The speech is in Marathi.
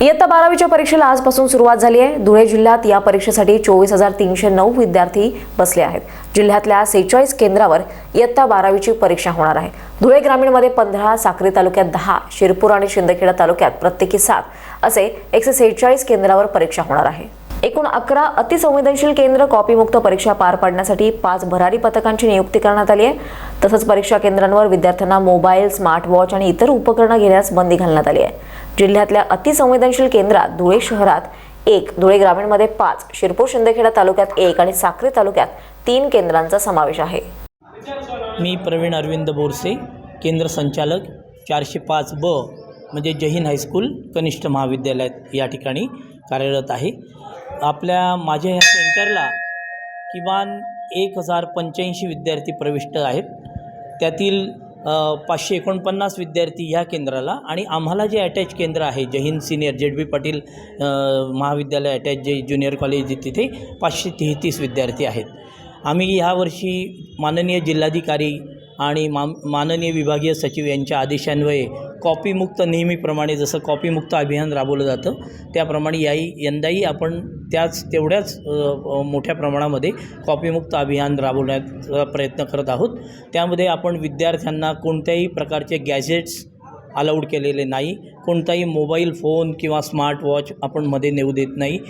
इयत्ता बारावीच्या परीक्षेला आजपासून सुरुवात झाली आहे. धुळे जिल्ह्यात या परीक्षेसाठी चोवीस हजार तीनशे नऊ विद्यार्थी बसले आहेत. जिल्ह्यातल्या सेहेचाळीस केंद्रावर इयत्ता बारावीची परीक्षा होणार आहे. धुळे ग्रामीणमध्ये पंधरा साक्री तालुक्यात दहा शिरपूर आणि शिंदखेडा तालुक्यात प्रत्येकी सात असे एकशे सेहेचाळीस केंद्रावर परीक्षा होणार आहे. एकूण अकरा अतिसंवेदनशील केंद्र कॉपीमुक्त परीक्षा पार पाडण्यासाठी पाच भरारी पथकांची नियुक्ती करण्यात आली आहे. तसंच परीक्षा केंद्रांवर विद्यार्थ्यांना मोबाईल स्मार्ट वॉच आणि इतर उपकरणं घेण्यास बंदी घालण्यात आली आहे. जिल्ह्यातल्या अतिसंवेदनशील केंद्रात धुळे शहरात एक धुळे ग्रामीणमध्ये पाच शिरपूर शिंदखेडा तालुक्यात एक आणि साक्री तालुक्यात तीन केंद्रांचा समावेश आहे. मी प्रवीण अरविंद बोरसे केंद्र संचालक चारशे पाच ब म्हणजे जहीन हायस्कूल कनिष्ठ महाविद्यालयात या ठिकाणी कार्यरत आहे. आपल्या माझ्या ह्या सेंटरला किमान एक हजार पंच्याऐंशी विद्यार्थी प्रविष्ट आहेत. त्यातील पाचशे एकोणपन्नास विद्यार्थी ह्या केंद्राला आणि आम्हाला जे अटॅच केंद्र आहे जहीन सिनियर जेड बी पाटील महाविद्यालय अटॅच जे ज्युनियर कॉलेज तिथे पाचशे तेहतीस विद्यार्थी आहेत. आम्ही ह्यावर्षी माननीय जिल्हाधिकारी आणि मा माननीय विभागीय सचिव यांच्या आदेशान्वये कॉपीमुक्त नेहमीप्रमाणे जसं कॉपीमुक्त अभियान राबवलं जातं त्याप्रमाणे याही यंदाही आपण त्याच तेवढ्याच मोठ्या प्रमाणामध्ये कॉपीमुक्त अभियान राबवण्याचा प्रयत्न करत आहोत. त्यामध्ये आपण विद्यार्थ्यांना कोणत्याही प्रकारचे गॅजेट्स अलाउड केलेले नाही. कोणताही मोबाईल फोन किंवा स्मार्टवॉच आपण मध्ये नेऊ देत नाही.